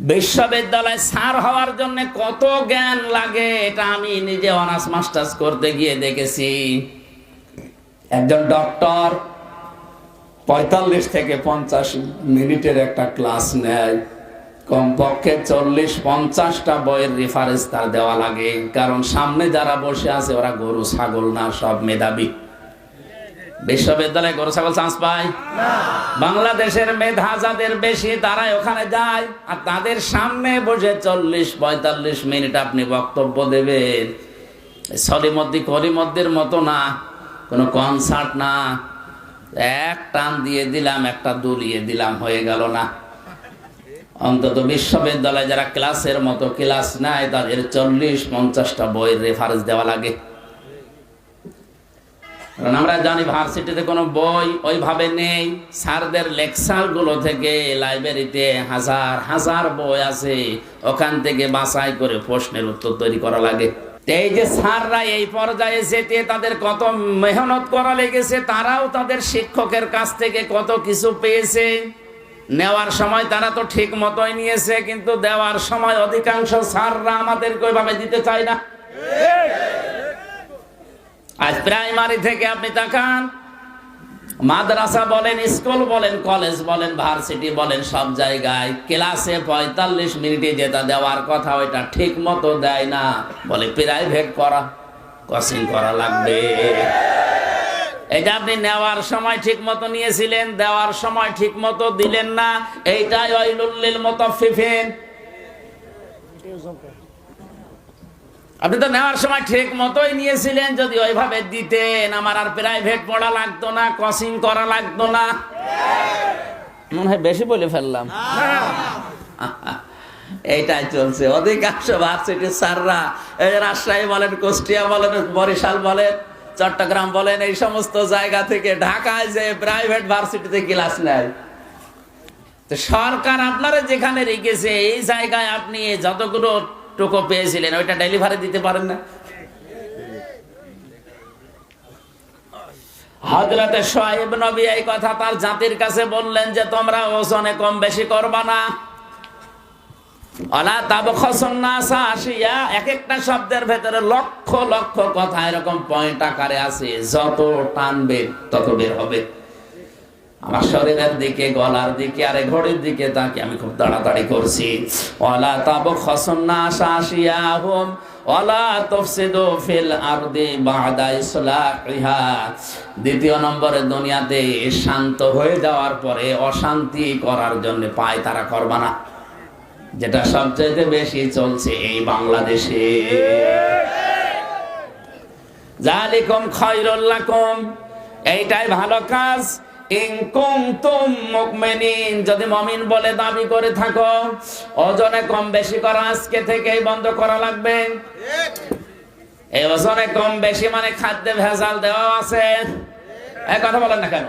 বিশ্ববিদ্যালয় স্যার হওয়ার জন্য কত জ্ঞান লাগে, এটা আমি নিজে অনার্স মাস্টার্স করতে গিয়ে দেখেছি। একজন ডক্টর পঁয়তাল্লিশ থেকে পঞ্চাশ মিনিটের একটা ক্লাস নেয়। কমপক্ষে চল্লিশ, পঞ্চাশটা বইয়ের রেফারেন্স তার দেওয়া লাগে। কারণ সামনে যারা বসে আছে, ওরা গরু, ছাগল না, সব মেধাবী। বিশ্ববিদ্যালয়ে গরু ছাগল চান্স পায়? বাংলাদেশের মেধা যাদের বেশি তারাই ওখানে যায়। আর তাদের সামনে বসে চল্লিশ পঁয়তাল্লিশ মিনিট আপনি বক্তব্য দেবেন। সলিমদ্দি করিমদ্দির মতো না কোনো কনসার্ট না। এক টান দিয়ে দিলাম একটা দুলিয়ে দিলাম হয়ে গেল না। অন্তত বিশ্ববিদ্যালয়ে যারা ক্লাসের মতো ক্লাস নেয় তাদের চল্লিশ পঞ্চাশটা বইয়ের রেফারেন্স দেওয়া লাগে। কারণ আমরা জানি ভার্সিটিতে কোনো বই ওইভাবে নেই। স্যারদের লেকচারগুলো থেকে লাইব্রেরিতে হাজার হাজার বই আছে। ওখান থেকে বাছাই করে প্রশ্নের উত্তর তৈরি করা লাগে। এই যে স্যাররা এই পর্যায়ে যেতে তাদের কত মেহনত করা লেগেছে, তারাও তাদের শিক্ষকের কাছ থেকে কত কিছু পেয়েছে। নেওয়ার সময় তারা তো ঠিক মতোই নিয়েছে, কিন্তু দেওয়ার সময় অধিকাংশ স্যাররা আমাদেরকে ওইভাবে দিতে চায় না। আজ প্রাইমারি থেকে আপনি তাকান। মাদ্রাসা বলেন, স্কুল বলেন, কলেজ বলেন, ভার্সিটি বলেন, সব জায়গায় ক্লাসে পঁয়তাল্লিশ মিনিটে যেটা দেওয়ার কথা ওইটা ঠিক মতো দেয় না। বলে প্রাইভেট করা কোচিং করা লাগবে। এটা আপনি নেওয়ার সময় ঠিক মতো নিয়েছিলেন, দেওয়ার সময় ঠিক মতো দিলেন না। এইটাই ওইলুল্লিল মতো ফিফেন আপনি তো নেওয়ার সময় ঠিক মতোই নিয়েছিলেন, যদি ওইভাবে দিতেন। আমার আর প্রাইভেট পড়া লাগতো না কোচিং করা লাগতো না। মনে হয় বেশি বলে ফেললাম। এইটাই চলছে। অধিকাংশ ভার্সিটির স্যাররা, এই রাজশাহী বলেন, কুষ্টিয়া বলেন, বরিশাল বলেন, চট্টগ্রাম বলেন, এই সমস্ত জায়গা থেকে ঢাকায় যে প্রাইভেট ভার্সিটিতে ক্লাস নেয়। তো সরকার আপনারা যেখানে রেখেছে, এই জায়গায় আপনি যতগুলো টুকো পেয়েছিলেন, ওইটা ডেলিভারি দিতে পারেন না। হজরতে সোহেব নবী এই কথা তার জাতির কাছে বললেন যে, তোমরা ওজনে কম বেশি করবা না। এক একটা শব্দের ভেতরে লক্ষ লক্ষ কথা এরকম পয়েন্ট আকারে আছে, যত টানবে তত বের হবে। আমার শরীরের দিকে, গলার দিকে আরে ঘড়ির দিকে তাকে আমি খুব তাড়াতাড়ি করছি। ওয়ালা তাব খসন্না শাসিয়া হুম ওয়ালা তফসিদু ফিল আরদি বাদা ইসলাহিহা। দ্বিতীয় নম্বরে দুনিয়াতে শান্ত হয়ে যাওয়ার পরে অশান্তি করার জন্য পায় তারা করবা না যেটা সবচাইতে বেশি চলছে এই বাংলাদেশে। জালিকুম খায়রুল লাকুম, এইটাই ভালো কাজ। যদি মমিন বলে দাবি করে থাকো ওজনে কম বেশি করা আজকে থেকেই বন্ধ করা লাগবে। এই ওজনে কম বেশি মানে খাদ্যে ভেজাল দেওয়া আছে। এক কথা বলেন না কেন?